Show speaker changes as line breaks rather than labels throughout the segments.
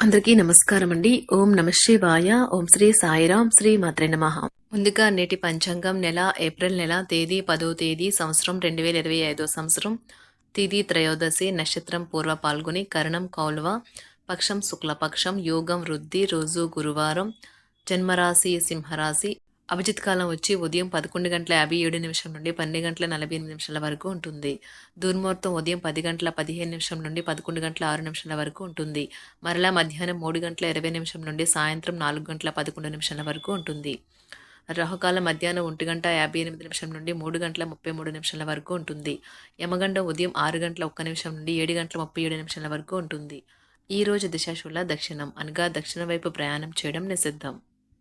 అందరికీ నమస్కారం అండి ఓం నమ శివాయ. ఓం శ్రీ సాయిరాం శ్రీ మాత్రే నమ. ముందుగా నేటి పంచాంగం నెల ఏప్రిల్ నెల తేదీ పదో తేదీ సంవత్సరం రెండు వేల ఇరవై ఐదో సంవత్సరం. తిథి త్రయోదశి నక్షత్రం పూర్వ పాల్గొని కరణం కౌల్వ పక్షం శుక్లపక్షం యోగం వృద్ధి రోజు గురువారం జన్మరాశి సింహరాశి అభిజిత్ కాలం వచ్చి ఉదయం పదకొండు గంటల యాభై ఏడు నిమిషం నుండి పన్నెండు గంటల నలభై ఎనిమిది నిమిషాల వరకు ఉంటుంది. దుర్ముహూర్తం ఉదయం పది గంటల పదిహేను నిమిషం నుండి పదకొండు గంటల ఆరు నిమిషాల వరకు ఉంటుంది. మరలా మధ్యాహ్నం మూడు గంటల ఇరవై నిమిషం నుండి సాయంత్రం నాలుగు గంటల పదకొండు నిమిషాల వరకు ఉంటుంది. రాహుకాలం మధ్యాహ్నం ఒంటి గంట యాభై ఎనిమిది నిమిషం నుండి మూడు గంటల ముప్పై మూడు నిమిషాల వరకు ఉంటుంది. యమగండం ఉదయం ఆరు గంటల ఒక్క నిమిషం నుండి ఏడు గంటల ముప్పై ఏడు నిమిషాల వరకు ఉంటుంది. ఈ రోజు దిశాశూల దక్షిణం అనగా దక్షిణ వైపు ప్రయాణం చేయడం నిషిద్ధం.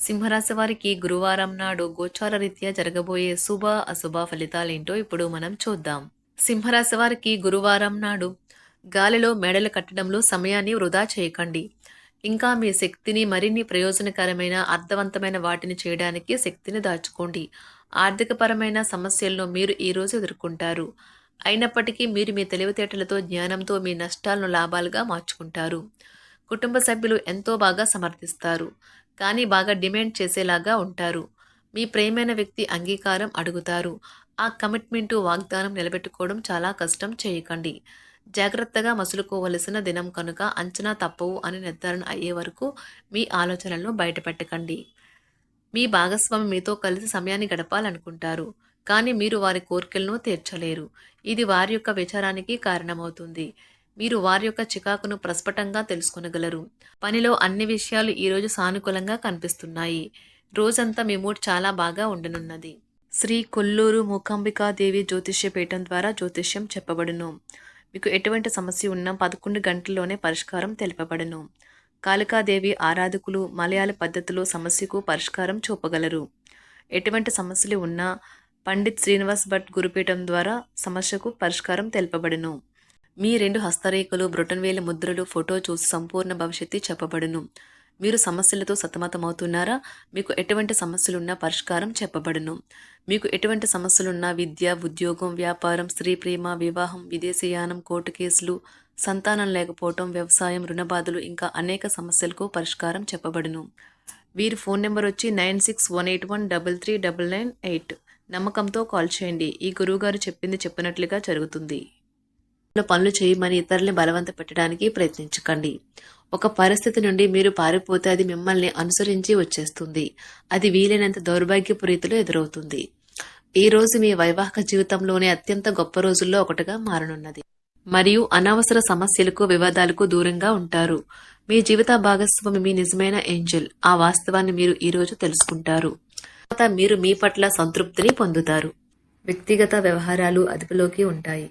సింహరాశి వారికి గురువారం నాడు గోచార రీత్యా జరగబోయే శుభ అశుభ ఫలితాలేంటో ఇప్పుడు మనం చూద్దాం. సింహరాశి వారికి గురువారం నాడు గాలిలో మెడలు కట్టడంలో సమయాన్ని వృధా చేయకండి. ఇంకా మీ శక్తిని మరిన్ని ప్రయోజనకరమైన అర్థవంతమైన వాటిని చేయడానికి శక్తిని దాచుకోండి. ఆర్థికపరమైన సమస్యలను మీరు ఈరోజు ఎదుర్కొంటారు. అయినప్పటికీ మీరు మీ తెలివితేటలతో జ్ఞానంతో మీ నష్టాలను లాభాలుగా మార్చుకుంటారు. కుటుంబ సభ్యులు ఎంతో బాగా సమర్థిస్తారు. కానీ బాగా డిమాండ్ చేసేలాగా ఉంటారు. మీ ప్రేమైన వ్యక్తి అంగీకారం అడుగుతారు. ఆ కమిట్మెంటు వాగ్దానం నిలబెట్టుకోవడం చాలా కష్టం చేయకండి. జాగ్రత్తగా మసులుకోవలసిన దినం కనుక అంచనా తప్పవు అని నిర్ధారణ అయ్యే వరకు మీ ఆలోచనలను బయటపెట్టకండి. మీ భాగస్వామి మీతో కలిసి సమయాన్ని గడపాలనుకుంటారు. కానీ మీరు వారి కోరికలను తీర్చలేరు. ఇది వారి యొక్క విచారానికి కారణమవుతుంది. మీరు వారి యొక్క చికాకును ప్రస్ఫుటంగా తెలుసుకునగలరు. పనిలో అన్ని విషయాలు ఈరోజు సానుకూలంగా కనిపిస్తున్నాయి. రోజంతా మీ మూడ్ చాలా బాగా ఉండనున్నది. శ్రీ కొల్లూరు మూకాంబికాదేవి జ్యోతిష్య పీఠం ద్వారా జ్యోతిష్యం చెప్పబడును. మీకు ఎటువంటి సమస్య ఉన్నా పదకొండు గంటల్లోనే పరిష్కారం తెలుపబడును. కాళికాదేవి ఆరాధకులు మలయాళ పద్ధతిలో సమస్యకు పరిష్కారం చూపగలరు. ఎటువంటి సమస్యలు ఉన్నా పండిత్ శ్రీనివాస్ భట్ గురుపీఠం ద్వారా సమస్యకు పరిష్కారం తెలుపబడును. మీ రెండు హస్తరేఖలు బ్రొటన్వేల ముద్రలు ఫోటో చూసి సంపూర్ణ భవిష్యత్తు చెప్పబడును. మీరు సమస్యలతో సతమతమవుతున్నారా? మీకు ఎటువంటి సమస్యలున్నా పరిష్కారం చెప్పబడును. మీకు ఎటువంటి సమస్యలున్నా విద్య ఉద్యోగం వ్యాపారం స్త్రీ ప్రేమ వివాహం విదేశీయానం కోర్టు కేసులు సంతానం లేకపోవటం వ్యవసాయం రుణబాధలు ఇంకా అనేక సమస్యలకు పరిష్కారం చెప్పబడును. వీరి ఫోన్ నెంబర్ వచ్చి nine six one eight one double three double nine eight. నమ్మకంతో కాల్ చేయండి. ఈ గురువుగారు చెప్పింది చెప్పినట్లుగా జరుగుతుంది. పనులు చేయమని ఇతరుల్ని బలవంత పెట్టడానికి ప్రయత్నించకండి. ఒక పరిస్థితి నుండి మీరు పారిపోతే అది మిమ్మల్ని అనుసరించి వచ్చేస్తుంది. అది వీలైనంత దౌర్భాగ్యపు రీతిలో ఎదురవుతుంది. ఈ రోజు మీ వైవాహిక జీవితంలోనే అత్యంత గొప్ప రోజుల్లో ఒకటిగా మారనున్నది. మరియు అనవసర సమస్యలకు వివాదాలకు దూరంగా ఉంటారు. మీ జీవిత భాగస్వామి మీ నిజమైన ఏంజల్. ఆ వాస్తవాన్ని మీరు ఈ రోజు తెలుసుకుంటారు. తర్వాత మీరు మీ పట్ల సంతృప్తిని పొందుతారు. వ్యక్తిగత వ్యవహారాలు అదుపులోకి ఉంటాయి.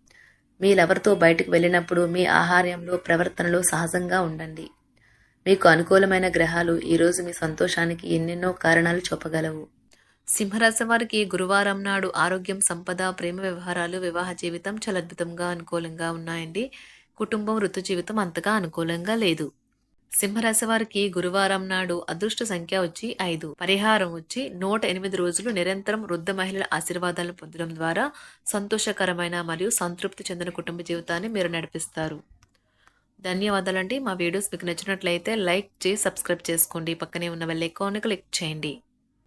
మీ లవర్తో బయటకు వెళ్ళినప్పుడు మీ ఆహార్యంలో ప్రవర్తనలో సహజంగా ఉండండి. మీకు అనుకూలమైన గ్రహాలు ఈరోజు మీ సంతోషానికి ఎన్నెన్నో కారణాలు చూపగలవు. సింహరాశి వారికి గురువారం నాడు ఆరోగ్యం సంపద ప్రేమ వ్యవహారాలు వివాహ జీవితం చాలా అద్భుతంగా అనుకూలంగా ఉన్నాయండి. కుటుంబం వృత్తి జీవితం అంతగా అనుకూలంగా లేదు. సింహరాశి వారికి గురువారం నాడు అదృష్ట సంఖ్య వచ్చి ఐదు. పరిహారం వచ్చి నూట ఎనిమిది రోజులు నిరంతరం వృద్ధ మహిళల ఆశీర్వాదాలను పొందడం ద్వారా సంతోషకరమైన మరియు సంతృప్తి చెందిన కుటుంబ జీవితాన్ని మీరు నడిపిస్తారు. ధన్యవాదాలండి. మా వీడియోస్ మీకు నచ్చినట్లయితే లైక్ చేసి సబ్స్క్రైబ్ చేసుకోండి. పక్కనే ఉన్న వెళ్ళే ఐకాన్ క్లిక్ చేయండి.